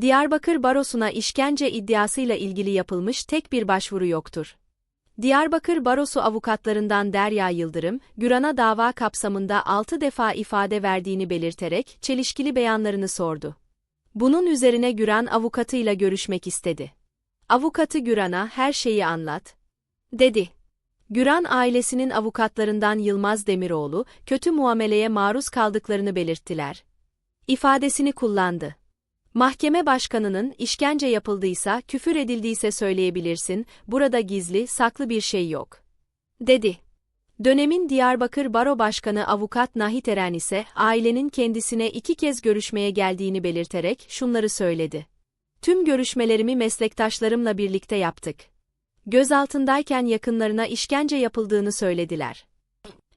Diyarbakır Barosu'na işkence iddiasıyla ilgili yapılmış tek bir başvuru yoktur. Diyarbakır Barosu avukatlarından Derya Yıldırım, Güran'a dava kapsamında 6 defa ifade verdiğini belirterek çelişkili beyanlarını sordu. Bunun üzerine Güran avukatıyla görüşmek istedi. Avukatı Güran'a her şeyi anlat, dedi. Güran ailesinin avukatlarından Yılmaz Demiroğlu, kötü muameleye maruz kaldıklarını belirttiler. İfadesini kullandı. Mahkeme başkanının işkence yapıldıysa, küfür edildiyse söyleyebilirsin, burada gizli, saklı bir şey yok. Dedi. Dönemin Diyarbakır Baro Başkanı Avukat Nahit Eren ise ailenin kendisine iki kez görüşmeye geldiğini belirterek şunları söyledi. Tüm görüşmelerimi meslektaşlarımla birlikte yaptık. Gözaltındayken yakınlarına işkence yapıldığını söylediler.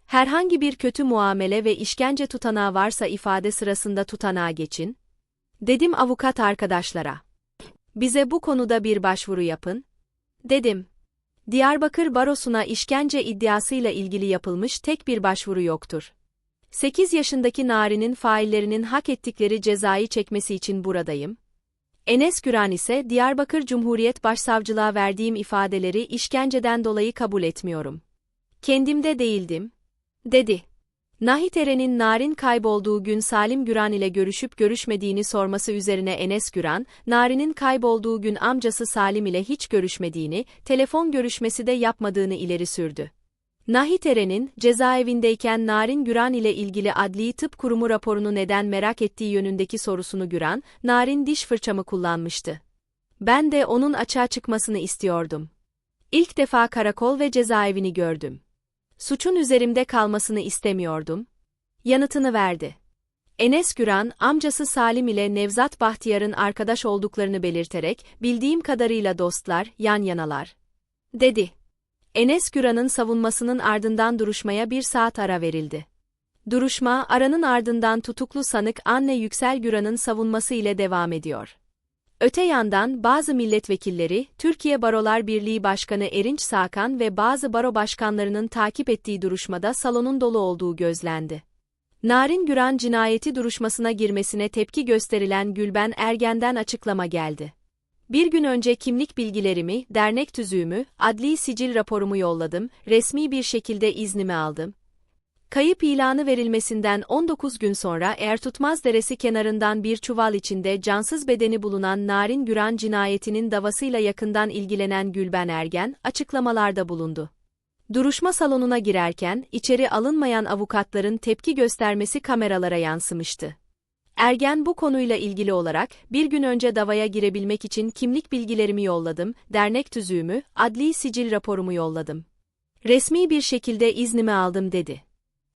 Herhangi bir kötü muamele ve işkence tutanağı varsa ifade sırasında tutanağa geçin. Dedim avukat arkadaşlara. Bize bu konuda bir başvuru yapın. Dedim. Diyarbakır Barosu'na işkence iddiasıyla ilgili yapılmış tek bir başvuru yoktur. 8 yaşındaki Nari'nin faillerinin hak ettikleri cezayı çekmesi için buradayım. Enes Güran ise Diyarbakır Cumhuriyet Başsavcılığa verdiğim ifadeleri işkenceden dolayı kabul etmiyorum. Kendimde değildim, dedi. Nahit Eren'in Narin kaybolduğu gün Salim Güran ile görüşüp görüşmediğini sorması üzerine Enes Güran, Narin'in kaybolduğu gün amcası Salim ile hiç görüşmediğini, telefon görüşmesi de yapmadığını ileri sürdü. Nahit Eren'in, cezaevindeyken Narin Güran ile ilgili Adli Tıp Kurumu raporunu neden merak ettiği yönündeki sorusunu Güran, Narin diş fırçamı kullanmıştı. Ben de onun açığa çıkmasını istiyordum. İlk defa karakol ve cezaevini gördüm. Suçun üzerimde kalmasını istemiyordum. Yanıtını verdi. Enes Güran, amcası Salim ile Nevzat Bahtiyar'ın arkadaş olduklarını belirterek, bildiğim kadarıyla dostlar, yan yanalar. Dedi. Enes Güran'ın savunmasının ardından duruşmaya bir saat ara verildi. Duruşma, aranın ardından tutuklu sanık Anne Yüksel Güran'ın savunması ile devam ediyor. Öte yandan bazı milletvekilleri, Türkiye Barolar Birliği Başkanı Erinç Sakan ve bazı baro başkanlarının takip ettiği duruşmada salonun dolu olduğu gözlendi. Narin Güran cinayeti duruşmasına girmesine tepki gösterilen Gülben Ergen'den açıklama geldi. Bir gün önce kimlik bilgilerimi, dernek tüzüğümü, adli sicil raporumu yolladım, resmi bir şekilde iznimi aldım. Kayıp ilanı verilmesinden 19 gün sonra Ertutmaz Deresi kenarından bir çuval içinde cansız bedeni bulunan Narin Güran cinayetinin davasıyla yakından ilgilenen Gülben Ergen, açıklamalarda bulundu. Duruşma salonuna girerken, içeri alınmayan avukatların tepki göstermesi kameralara yansımıştı. Ergen bu konuyla ilgili olarak, bir gün önce davaya girebilmek için kimlik bilgilerimi yolladım, dernek tüzüğümü, adli sicil raporumu yolladım. Resmi bir şekilde iznimi aldım dedi.